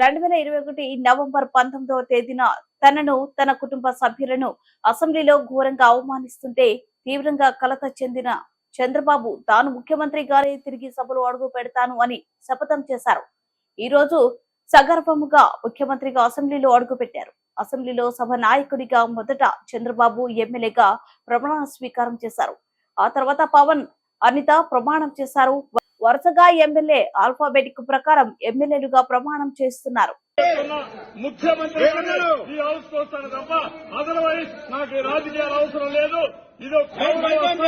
రెండు వేల ఇరవై ఒకటి నవంబర్ పంతొమ్మిదవ తేదీన తనను తన కుటుంబ సభ్యులను అసెంబ్లీలో ఘోరంగా అవమానిస్తుంటే తీవ్రంగా కలత చెందిన చంద్రబాబు తాను ముఖ్యమంత్రిగానే తిరిగి సభలో అడుగు పెడతాను అని శపథం చేశారు. ఈ రోజు సగర్భముగా ముఖ్యమంత్రిగా అసెంబ్లీలో అడుగుపెట్టారు అసెంబ్లీలో సభ నాయకుడిగా మొదట చంద్రబాబు ఎమ్మెల్యేగా ప్రమాణ స్వీకారం చేశారు. ఆ తర్వాత పవన్ అనిత ప్రమాణం చేశారు. వరుసగా ఎమ్మెల్యే ఆల్ఫాబెటిక్ ప్రకారం ఎమ్మెల్యేలుగా ప్రమాణం చేస్తున్నారు. చేస్తున్న ముఖ్యమంత్రి ఈ హౌస్కు వస్తాను తప్ప అదర్వైజ్ నాకు ఈ రాజకీయాలు అవసరం లేదు. ఇది గౌరవ సభ.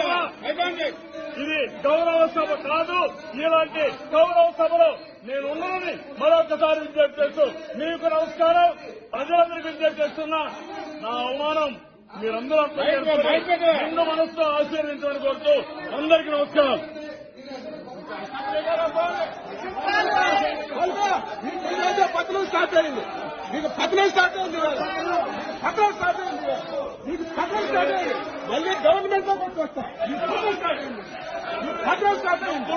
ఇది గౌరవ సభ కాదు. ఇలాంటి గౌరవ సభలో నేను ఉన్నానని మరొకసారి విజ్ఞప్తి చేస్తూ మీకు నమస్కారం. ప్రజలందరికీ విజ్ఞప్తి చేస్తున్నా నా అవమానం మీరందరూ నిండు మనసుతో ఆశీర్వించమని కోరుతూ అందరికీ నమస్కారం. ఈరోజే పతనం స్టార్ట్ అయింది మీకు పతనం స్టార్ట్ అయింది పతనం స్టార్ట్ అయింది మీకు పతనం స్టార్ట్ అయింది మళ్ళీ గవర్నమెంట్లో పతనం స్టార్ట్ అయింది పతనం స్టార్ట్ అయింది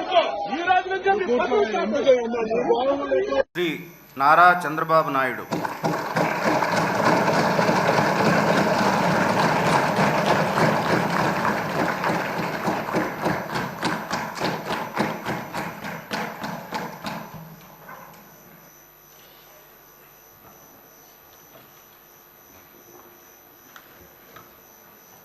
ఈ రోజు పతనం స్టార్ట్ అయింది శ్రీ నారా చంద్రబాబు నాయుడు